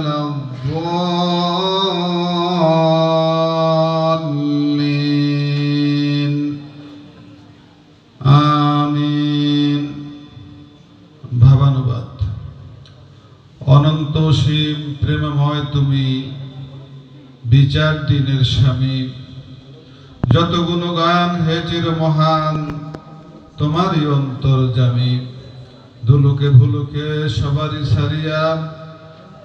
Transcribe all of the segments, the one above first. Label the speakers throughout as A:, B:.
A: ولا الضالين আমিন ভাবানুবাদ অনন্ত সীম প্রেমময় তুমি বিচার দিনের স্বামী যত গুণগান হে চির মহান তোমারই অন্তর জামি দুলুকে ভুলুকে সবারই সারিয়া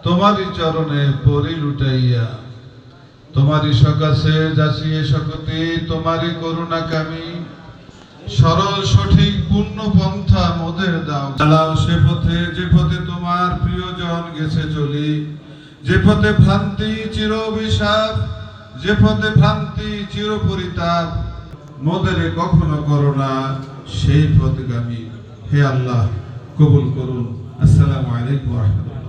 A: তোমারই চরণে পরি লুটাইয়া, তোমারই সকাশে যাচিয়ে সকতি, তোমারই করুণা কামি। সরল, সঠিক, পূর্ণ পন্থা মোদের দাও। চালাও সে পথে, যে পথে তোমার প্রিয়জন গেছে চলি। যে পথে ভ্রান্তি চির অভিশাপ, যে পথে ভ্রান্তি চির পরিতাপ, মোদের কখনো করো না সেই পথগামী। হে আল্লাহ, কবুল করুন। আসসালামু আলাইকুম রাহমাতুল্লাহ।